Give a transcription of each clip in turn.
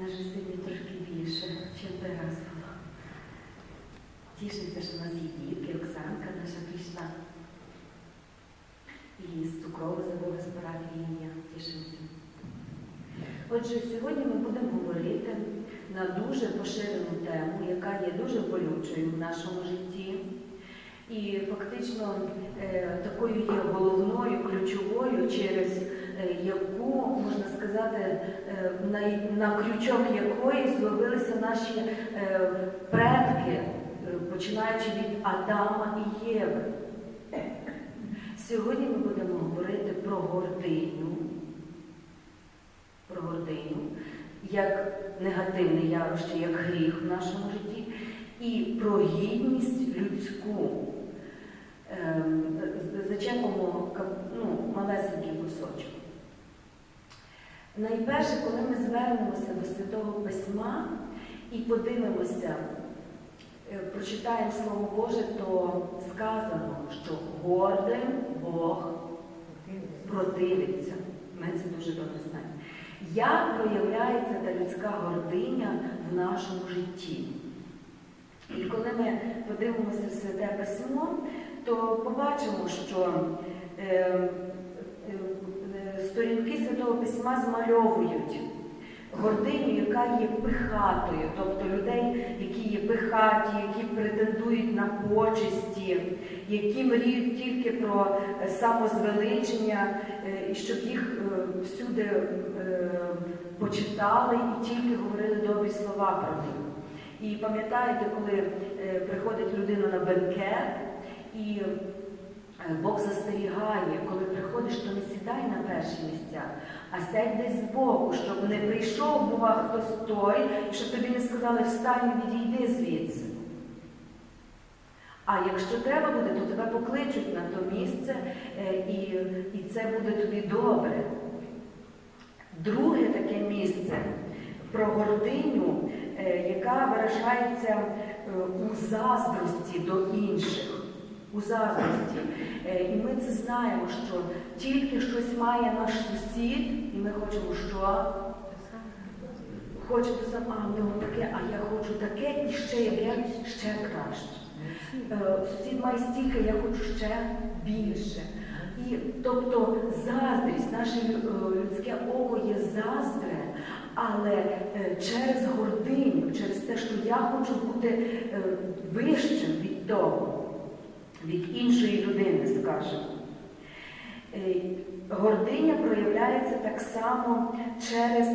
Нас же трошки більше, ніж той раз було. Тішиться, що в нас є дітки, Оксанка наша прийшла. І з цукрового забула збирати ім'я. Тішимося. Отже, сьогодні ми будемо говорити на дуже поширену тему, яка є дуже болючою в нашому житті. І фактично е, такою є головною, ключовою, через яку, можна сказати, е, на, на крючок якої зловилися наші е, предки, е, починаючи від Адама і Єви. Сьогодні ми будемо говорити про гординю, про гординю, як негативне явище, як гріх в нашому житті, і про гідність людську. Ем, Зачепимо ну, малесенький кусочок. Найперше, коли ми звернемося до Святого Письма і подивимося, е, прочитаємо Слово Боже, то сказано, що гордим Бог противиться. Ми це дуже добре знаємо. Як проявляється та людська гординя в нашому житті? І коли ми подивимося в Святе Письмо, то побачимо, що е, сторінки Святого Письма змальовують гординю, яка є пихатою, тобто людей, які є пихаті, які претендують на почесті, які мріють тільки про е, самозвеличення, е, і щоб їх е, всюди почитали і тільки говорили добрі слова про них. І пам'ятаєте, коли приходить людина на бенкет, і Бог застерігає, коли приходиш, то не сідай на перші місця, а сядь десь збоку, щоб не прийшов, бува, хтось той, щоб тобі не сказали встань відійди звідси. А якщо треба буде, то тебе покличуть на то місце, е, і, і це буде тобі добре. Друге таке місце про гординю, е, яка виражається е, у заздрості до інших. У заздрості. Е, І ми це знаємо, що тільки щось має наш сусід, і ми хочемо що? Хочете сам, а в нього таке, а я хочу таке і ще я ще краще. Е, Сусід має стільки, я хочу ще більше. І тобто заздрість, наше е, людське око є заздре, але через гординю, через те, що я хочу бути вищим від того, від іншої людини, скажімо. Е, Гординя проявляється так само через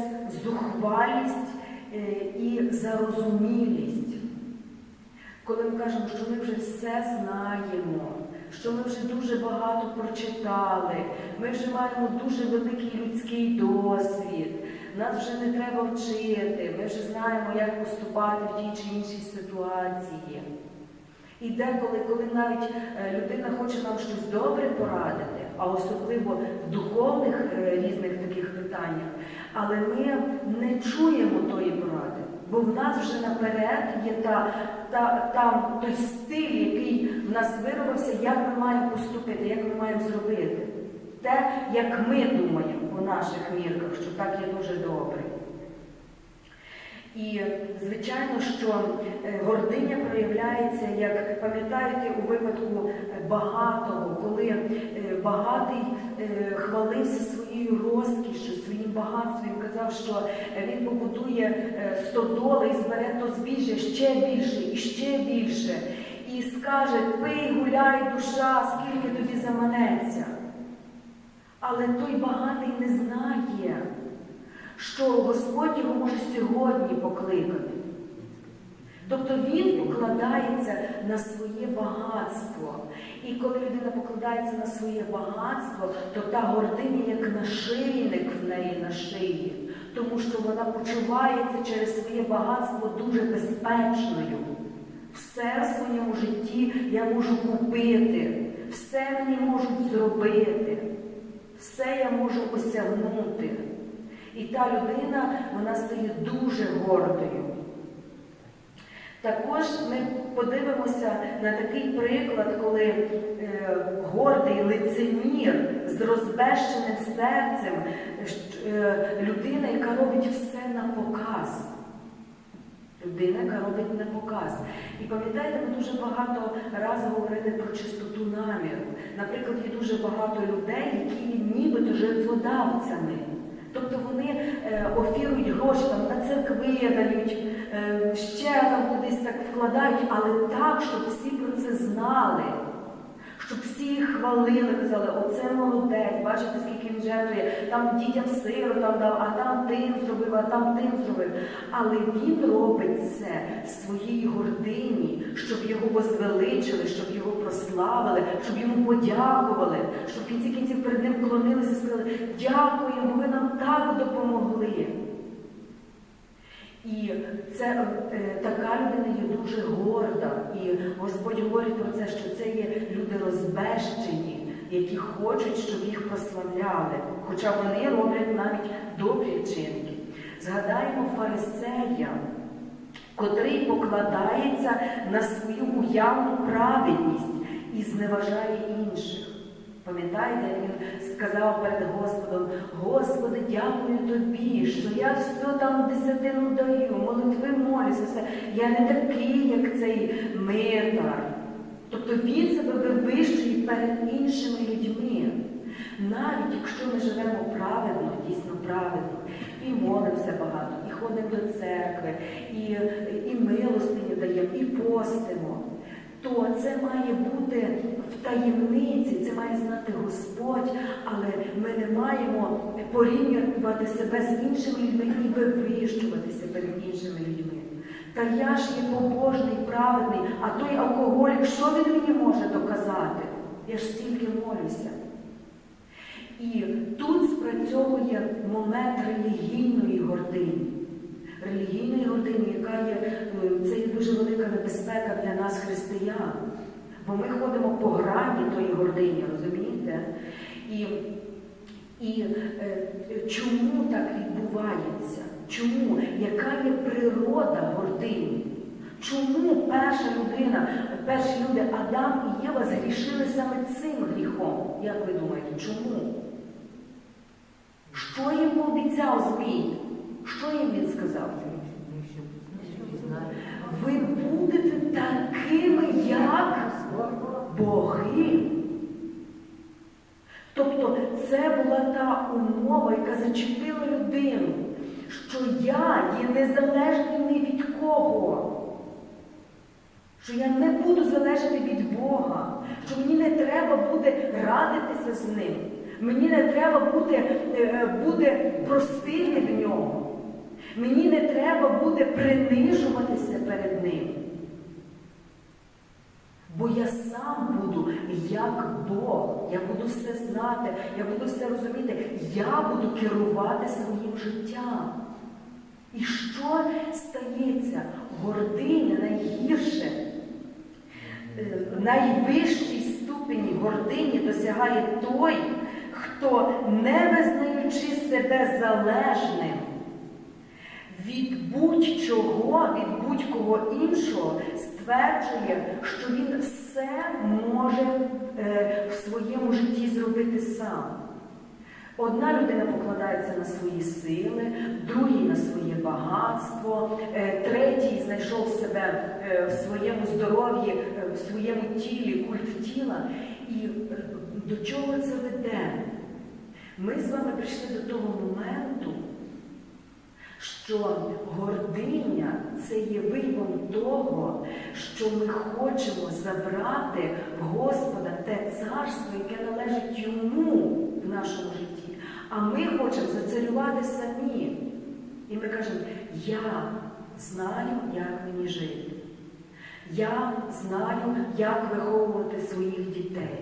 зухвалість е, і зарозумілість. Коли ми кажемо, що ми вже все знаємо, що ми вже дуже багато прочитали, ми вже маємо дуже великий людський досвід, нас вже не треба вчити, ми вже знаємо, як поступати в тій чи іншій ситуації. І деколи, коли навіть е, людина хоче нам щось добре порадити, а особливо в духовних е, різних таких питаннях, але ми не чуємо тої поради, бо в нас вже наперед є та, та, там той стиль, який в нас виробився, як ми маємо поступити, як ми маємо зробити. Те, як ми думаємо по наших мірках, що так є дуже добре. І звичайно, що е, гординя проявляється, як пам'ятаєте, у випадку багатого, коли е, багатий е, хвалився своєю розкішшю, своїм багатством, казав, що він побудує стодоли і збере то збіжжя ще більше і ще більше. І скаже: пий, гуляй, душа, скільки тобі заманеться. Але той багатий не знає що Господь його може сьогодні покликати. Тобто він покладається на своє багатство. І коли людина покладається на своє багатство, то та гординя як нашийник в неї на шиї, тому що вона почувається через своє багатство дуже безпечною. Все в своєму житті я можу купити, все мені можуть зробити, все я можу осягнути. І та людина вона стає дуже гордою. Також ми подивимося на такий приклад, коли е, гордий лицемір з розбещеним серцем е, людина, яка робить все на показ. Людина, яка робить на показ. І пам'ятаєте, ми дуже багато разів говорили про чистоту наміру. Наприклад, є дуже багато людей, які нібито жертводавцями. Тобто вони е, офірують гроші там, на церкви дають, е, ще там кудись так вкладають, але так, щоб всі про це знали. Щоб всі хвалили, казали, оце молодець, бачите, скільки він жертвує, там дітям сиру там дав, а там тим зробив, а там тим зробив. Але він робить це в своїй гордині, щоб його возвеличили, щоб його прославили, щоб йому подякували, щоб кінці кінців перед ним клонилися і сказали, дякуємо, ви нам так допомогли. І це е, така людина є дуже горда. І Господь говорить про це, що це є люди розбещені, які хочуть, щоб їх прославляли. Хоча вони роблять навіть добрі вчинки. Згадаємо фарисея, котрий покладається на свою уявну праведність і зневажає інших. Пам'ятаєте, як він сказав перед Господом, Господи, дякую тобі, що я все там десятину даю, молитви молюся, все. Я не такий, як цей митар. Тобто він себе вивищує перед іншими людьми. Навіть якщо ми живемо праведно, дійсно праведно, і молимося багато, і ходимо до церкви, і, і милостиню даємо, і постимо то це має бути в таємниці, це має знати Господь, але ми не маємо порівнювати себе з іншими людьми і вивищуватися перед іншими людьми. Та я ж є побожний, праведний, а той алкоголік, що він мені може доказати? Я ж стільки молюся. І тут спрацьовує момент релігійної гордині релігійної гордині, яка є це є дуже велика небезпека для нас, християн. Бо ми ходимо по грані тої гордині, розумієте? І і е, чому так відбувається? Чому? Яка є природа гордині? Чому перша людина, перші люди Адам і Єва згрішили саме цим гріхом? Як ви думаєте, чому? Що їм пообіцяв Змій? Що їм він сказав? Ви будете такими, як боги. Тобто це була та умова, яка зачепила людину, що я є незалежний ні від кого. Що я не буду залежати від Бога, що мені не треба буде радитися з ним, мені не треба буде, буде просити в нього. Мені не треба буде принижуватися перед ним. Бо я сам буду як Бог, я буду все знати, я буду все розуміти, я буду керувати своїм життям. І що стається? Гординя найгірше, е, найвищій ступені гордині досягає той, хто, не визнаючи себе залежним, від будь-чого, від будь-кого іншого стверджує, що він все може е, в своєму житті зробити сам. Одна людина покладається на свої сили, другий на своє багатство, е, третій знайшов себе е, в своєму здоров'ї, в своєму тілі, культ тіла. І до чого це веде? Ми з вами прийшли до того моменту що гординя це є виявом того, що ми хочемо забрати в Господа те царство, яке належить йому в нашому житті. А ми хочемо зацарювати самі. І ми кажемо, я знаю, як мені жити. Я знаю, як виховувати своїх дітей.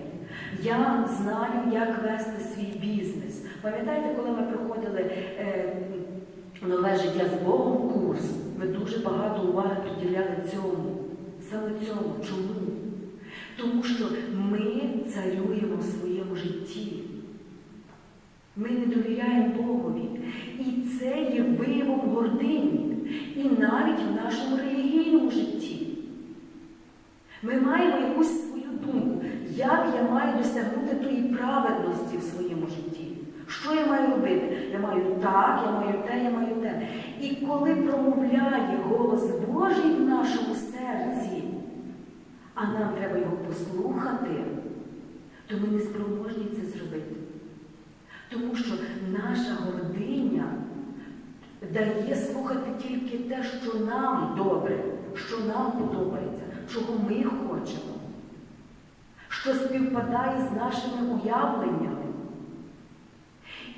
Я знаю, як вести свій бізнес. Пам'ятаєте, коли ми проходили е, нове життя з Богом курс, ми дуже багато уваги приділяли цьому. Саме цьому. Чому? Тому що ми царюємо в своєму житті. Ми не довіряємо Богові. І це є виявом гордині. І навіть в нашому релігійному житті. Ми маємо якусь свою думку, як я маю досягнути тої праведності в своєму житті. Що я маю робити? Я маю так, я маю те, я маю те. І коли промовляє голос Божий в нашому серці, а нам треба його послухати, то ми не спроможні це зробити. Тому що наша гординя дає слухати тільки те, що нам добре, що нам подобається, чого ми хочемо, що співпадає з нашими уявленнями.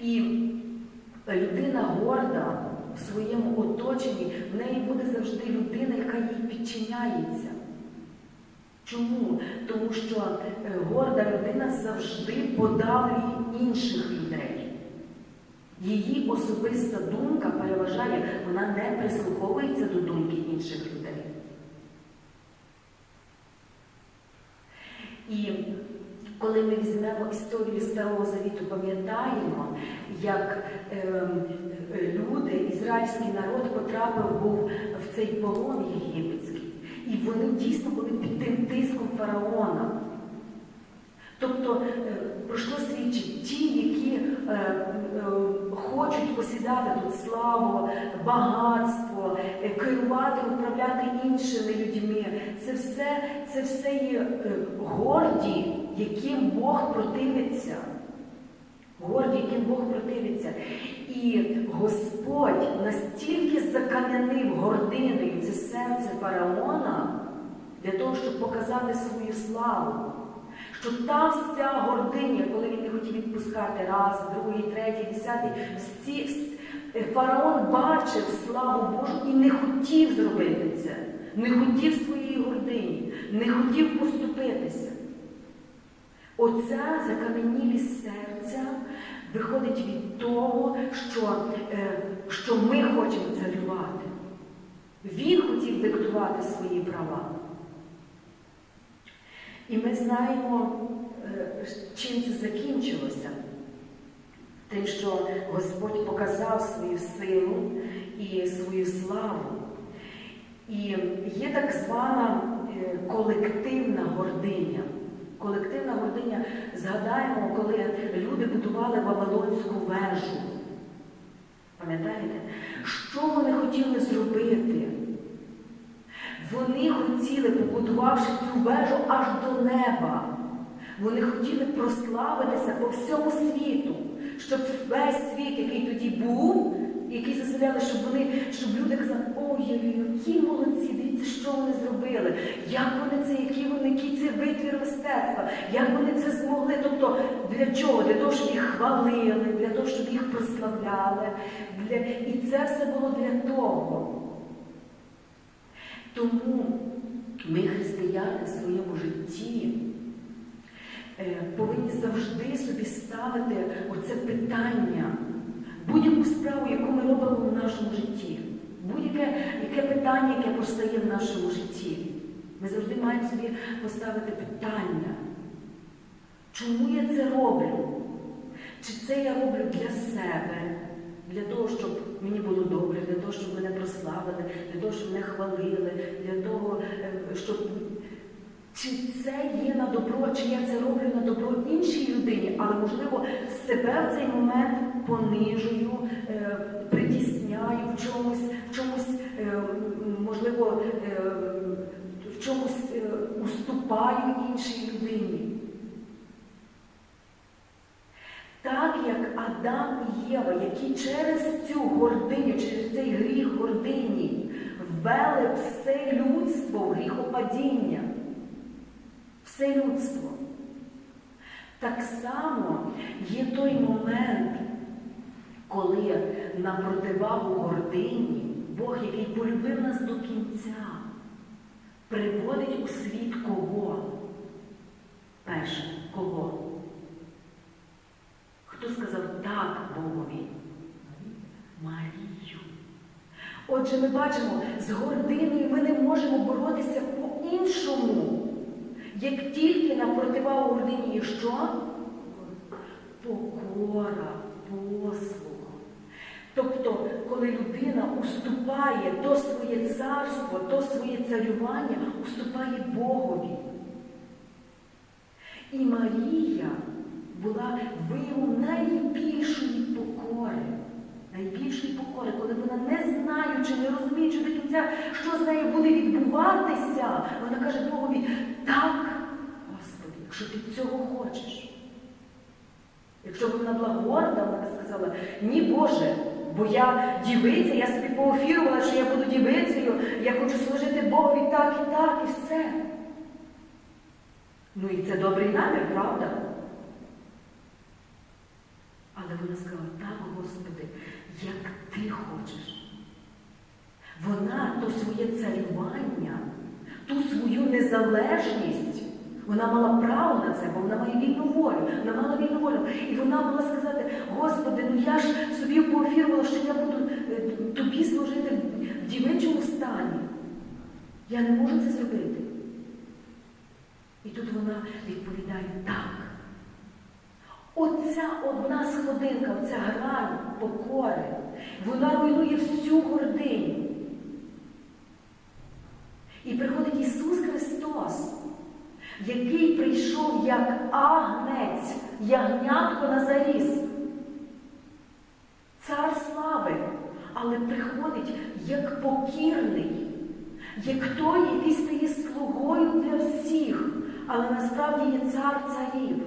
І людина горда в своєму оточенні, в неї буде завжди людина, яка їй підчиняється. Чому? Тому що е, горда людина завжди подавлює інших людей. Її особиста думка переважає, вона не прислуховується до думки інших людей. І коли ми візьмемо історію Старого Завіту, пам'ятаємо, як е, е, люди, ізраїльський народ потрапив був в цей полон єгипетський. І вони дійсно були під тим тиском фараона. Тобто е, пройшло свідчить ті, які е, е, хочуть посідати тут славу, багатство, е, керувати, управляти іншими людьми. Це все, це все є е, горді, яким Бог противиться. Горді, яким Бог противиться. І Господь настільки закам'янив гординою це серце фараона для того, щоб показати свою славу. Що та вся гординя, коли він не хотів відпускати раз, другий, третій, десятий, всі, фараон бачив славу Божу і не хотів зробити це, не хотів своєї гордині, не хотів поступитися. Оця закаменілість серця виходить від того, що, е, що ми хочемо царювати. Він хотів диктувати свої права. І ми знаємо, е, чим це закінчилося. Тим, що Господь показав свою силу і свою славу. І є так звана е, колективна гординя. Колективна гординя, згадаємо, коли люди будували Вавилонську вежу. Пам'ятаєте? Що вони хотіли зробити? Вони хотіли, побудувавши цю вежу аж до неба. Вони хотіли прославитися по всьому світу, щоб весь світ, який тоді був, який заселяли, щоб вони, щоб люди казали, ой, які молодці, дивіться, що вони зробили, як вони це, які вони, який це витвір мистецтва, як вони це змогли. Тобто для чого? Для того, щоб їх хвалили, для того, щоб їх прославляли. Для... І це все було для того. Тому ми, християни, в своєму житті е, повинні завжди собі ставити оце питання, будь-яку справу, яку ми робимо в нашому житті, будь-яке яке питання, яке постає в нашому житті. Ми завжди маємо собі поставити питання, чому я це роблю? Чи це я роблю для себе? Для того, щоб мені було добре, для того, щоб мене прославили, для того, щоб мене хвалили, для того, е, щоб чи це є на добро, чи я це роблю на добро іншій людині, але, можливо, себе в цей момент понижую, е, притісняю в чомусь, в чомусь, е, можливо, в чомусь уступаю іншій людині. Так як Адам і Єва, які через цю гординю, через цей гріх гордині ввели все людство в гріхопадіння, все людство. Так само є той момент, коли на противагу гордині Бог, який полюбив нас до кінця, приводить у світ кого? Перше, кого? Хто сказав так Богові? Марію. Отже, ми бачимо, з гординою ми не можемо боротися по-іншому. Як тільки на противагу гордині що? Покора, послуг. Коли людина уступає то своє царство, то своє царювання, уступає Богові. І Марія була виявом найбільшої покори, найбільшої покори, коли вона, не знаючи, не розуміючи до кінця, що з нею буде відбуватися, вона каже Богові, так, Господи, якщо ти цього хочеш. Якщо б вона була горда, вона б сказала, ні Боже, бо я дівиця, я собі поофірувала, що я буду дівицею, я хочу служити Богові так і так, і все. Ну і це добрий намір, правда? Але вона сказала, так, Господи, як ти хочеш. Вона то своє царювання, ту свою незалежність, вона мала право на це, бо вона має вільну волю, вона мала вільну волю. І вона могла сказати, Господи, ну я ж собі поофірувала, що я буду е, тобі служити в дівичому стані. Я не можу це зробити. І тут вона відповідає так. Оця одна сходинка, оця грань покори, вона руйнує всю гординю. І приходить Ісус Христос, який прийшов як агнець, ягнятко на заріз. Цар слави, але приходить як покірний, як той, який стає слугою для всіх, але насправді є цар царів.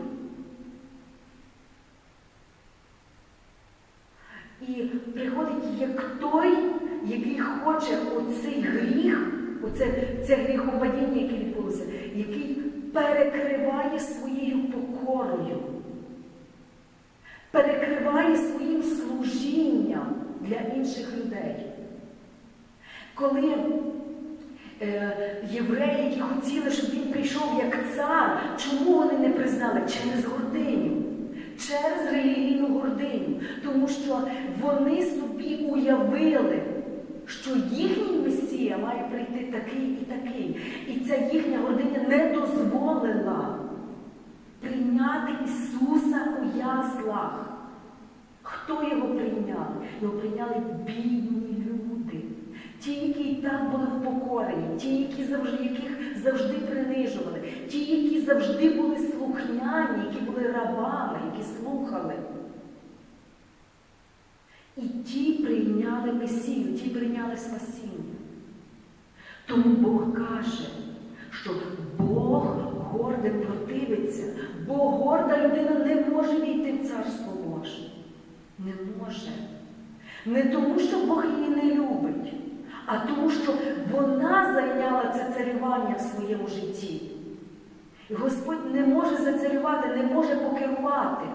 І приходить як той, який хоче оцей гріх, оце це гріхопадіння, яке відбулося, який перекриває своєю покорою, перекриває своїм служінням для інших людей. Коли е, євреї, які хотіли, щоб він прийшов як цар, чому вони не признали? Через гординю через релігійну гординю, тому що вони собі уявили, що їхній Месія має прийти такий і такий. І ця їхня гординя не дозволила прийняти Ісуса у яслах. Хто його прийняв? Його прийняли бідні люди. Ті, які і так були впокорені, ті, які завжди, яких завжди принижували, ті, які завжди були слухняні, які були рабами, які слухали. Ті прийняли Месію, ті прийняли спасіння. Тому Бог каже, що Бог гордим противиться, бо горда людина не може війти в Царство Боже. Не може. Не тому, що Бог її не любить а тому, що вона зайняла це царювання в своєму житті. І Господь не може зацарювати, не може покерувати.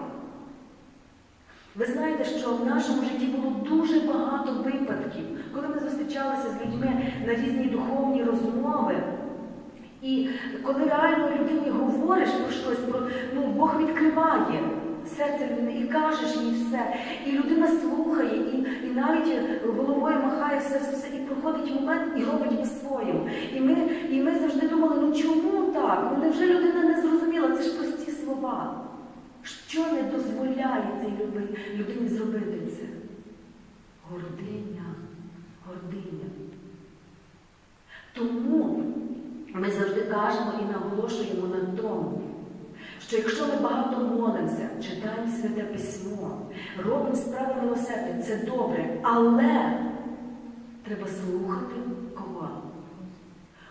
Ви знаєте, що в нашому житті було дуже багато випадків, коли ми зустрічалися з людьми на різні духовні розмови. І коли реально людині говориш про щось, про, ну, Бог відкриває серце людини і кажеш їй все. І людина слухає, і і навіть головою махає все, все, все, і проходить момент і робить по-своєму. І ми і ми завжди думали, ну чому так? Ну невже людина не зрозуміла? Це ж прості слова. Що не дозволяє цій людині зробити це? Гординя, гординя. Тому ми завжди кажемо і наголошуємо на тому що якщо ми багато молимося, читаємо святе письмо, робимо справи милосердя, це добре, але треба слухати кого?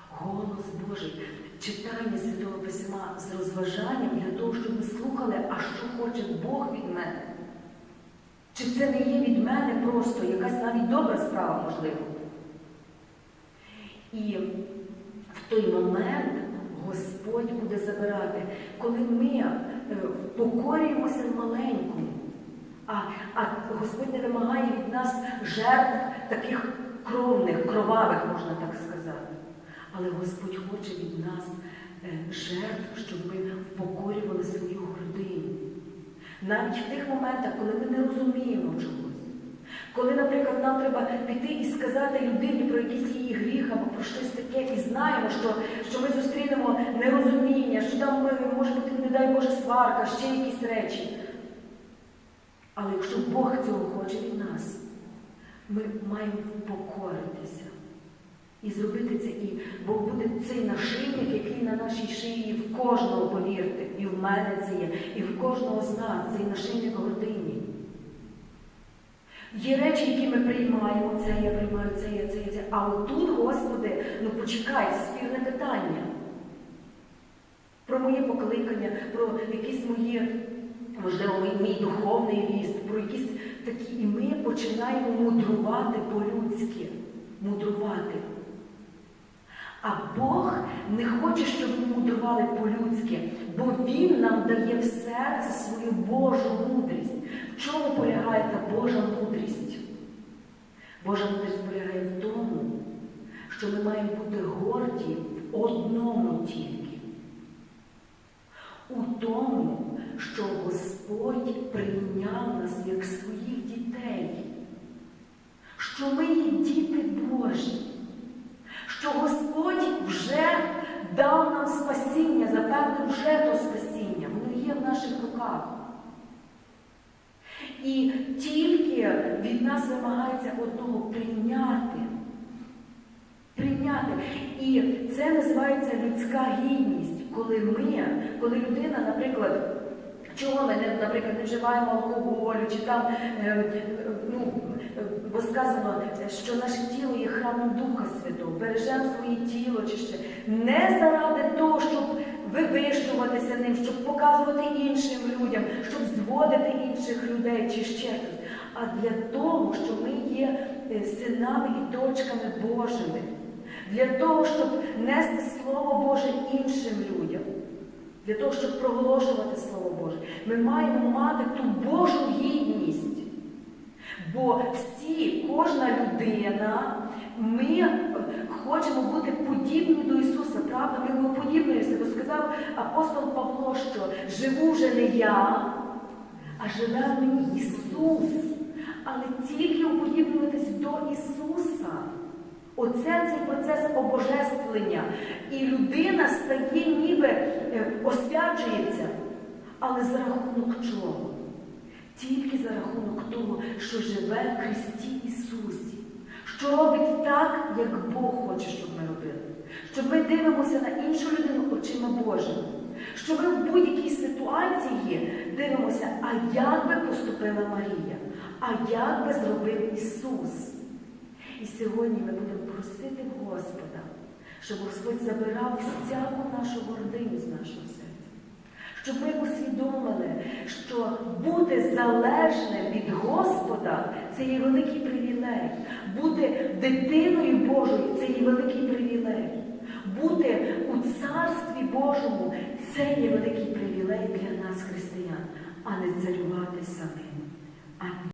Голос Божий, читання Святого Письма з розважанням для того, щоб ми слухали, а що хоче Бог від мене. Чи це не є від мене просто якась навіть добра справа, можливо? І в той момент Господь буде забирати, коли ми е, покорюємося в маленькому, а, а Господь не вимагає від нас жертв таких кровних, кровавих, можна так сказати. Але Господь хоче від нас е, жертв, щоб ми впокорювали свою гординю. Навіть в тих моментах, коли ми не розуміємо чогось. Коли, наприклад, нам треба піти і сказати людині про якийсь її гріх або про щось таке, і знаємо, що що ми зустрінемо нерозуміння, що там може бути, не дай Боже, сварка, ще якісь речі. Але якщо Бог цього хоче від нас, ми маємо покоритися і зробити це. І Бог буде цей нашийник, який на нашій шиї в кожного, повірте, і в мене це є, і в кожного з нас цей нашийник гордині. Є речі, які ми приймаємо, це я приймаю, це я, це я, це. А отут, Господи, ну почекай, це спірне питання. Про моє покликання, про якісь мої, можливо, мій, мій духовний ріст, про якісь такі. І ми починаємо мудрувати по-людськи. Мудрувати. А Бог не хоче, щоб ми мудрували по-людськи, бо Він нам дає в серце свою Божу мудрість. В чому полягає та Божа мудрість? Божа мудрість полягає в тому, що ми маємо бути горді в одному тільки. У тому, що Господь прийняв нас як своїх дітей, що ми є діти Божі що Господь вже дав нам спасіння, запевнив вже то спасіння, воно є в І тільки від нас вимагається одного прийняти. Прийняти. І це називається людська гідність, коли ми, коли людина, наприклад, чого ми, наприклад, не вживаємо алкоголю, чи там, е, е, ну, е, бо сказано, що наше тіло є храмом Духа Святого, бережемо своє тіло чи ще не заради того, щоб вивищуватися ним, щоб показувати іншим людям, щоб зводити інших людей чи ще щось, а для того, що ми є е, синами і дочками Божими, для того, щоб нести Слово Боже іншим людям. Для того, щоб проголошувати Слово Боже, ми маємо мати ту Божу гідність. Бо всі, кожна людина, ми хочемо бути подібні до Ісуса, правда? Ми йому подібнуємося, бо сказав апостол Павло, що живу вже не я, а живе в мені Ісус. Але тільки уподібнюватись до Ісуса. Оце цей процес обожествлення. І людина стає ніби е, освячується. Але за рахунок чого? Тільки за рахунок того, що живе в Христі так, як Бог хоче, щоб ми робили. Щоб ми дивимося на іншу людину очима Божими. Що ми в будь-якій ситуації дивимося, а як би поступила Марія, а як би зробив Ісус. І сьогодні ми будемо просити Господа, щоб Господь забирав всяку нашу гординю з нашого серця. Щоб ми усвідомили, що бути залежним від Господа це є великий привілей. Бути дитиною Божою це є великий привілей. Бути у Царстві Божому це є великий привілей для нас, християн, а не царювати самим. Амінь.